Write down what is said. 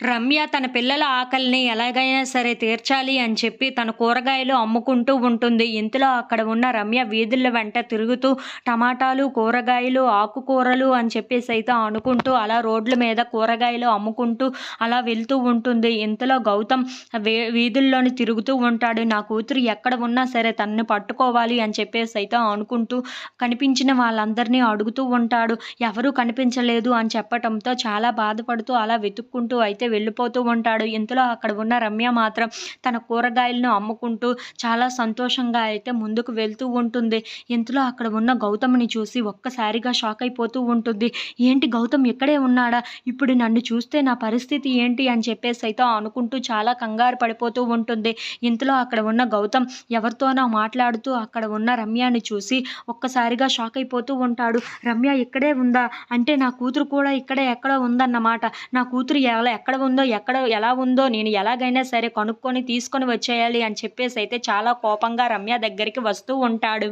రమ్య తన పిల్లల ఆకలిని ఎలాగైనా సరే తీర్చాలి అని చెప్పి తన కూరగాయలు అమ్ముకుంటూ ఉంటుంది. ఇంతలో అక్కడ ఉన్న రమ్య వీధుల వెంట తిరుగుతూ టమాటాలు కూరగాయలు ఆకుకూరలు అని చెప్పేసి అయితే అనుకుంటూ అలా రోడ్ల మీద కూరగాయలు అమ్ముకుంటూ అలా వెళ్తూ ఉంటుంది. ఇంతలో గౌతమ్ వే వీధుల్లోని తిరుగుతూ ఉంటాడు. నా కూతురు ఎక్కడ ఉన్నా సరే తనని పట్టుకోవాలి అని చెప్పేసి అయితే అనుకుంటూ కనిపించిన వాళ్ళందరినీ అడుగుతూ ఉంటాడు. ఎవరూ కనిపించలేదు అని చెప్పటంతో చాలా బాధపడుతూ అలా వెతుక్కుంటూ అయితే వెళ్ళిపోతూ ఉంటాడు. ఇంతలో అక్కడ ఉన్న రమ్య మాత్రం తన కూరగాయలను అమ్ముకుంటూ చాలా సంతోషంగా అయితే ముందుకు వెళ్తూ ఉంటుంది. ఇంతలో అక్కడ ఉన్న గౌతమ్ని చూసి ఒక్కసారిగా షాక్ అయిపోతూ ఉంటుంది. ఏంటి గౌతమ్ ఇక్కడే ఉన్నాడా? ఇప్పుడు నన్ను చూస్తే నా పరిస్థితి ఏంటి? అని చెప్పేసి అయితే అనుకుంటూ చాలా కంగారు పడిపోతూ ఉంటుంది. ఇంతలో అక్కడ ఉన్న గౌతమ్ ఎవరితోనో మాట్లాడుతూ అక్కడ ఉన్న రమ్యని చూసి ఒక్కసారిగా షాక్ అయిపోతూ ఉంటాడు. రమ్య ఇక్కడే ఉందా? అంటే నా కూతురు కూడా ఇక్కడే ఎక్కడో ఉందన్నమాట. నా కూతురు ఎలా ఎక్కడ ఉందో ఎక్కడ ఎలా ఉందో నేను ఎలాగైనా సరే కనుక్కొని తీసుకొని వచ్చేయాలి అని చెప్పేసి అయితే చాలా కోపంగా రమ్య దగ్గరికి వస్తూ ఉంటాడు.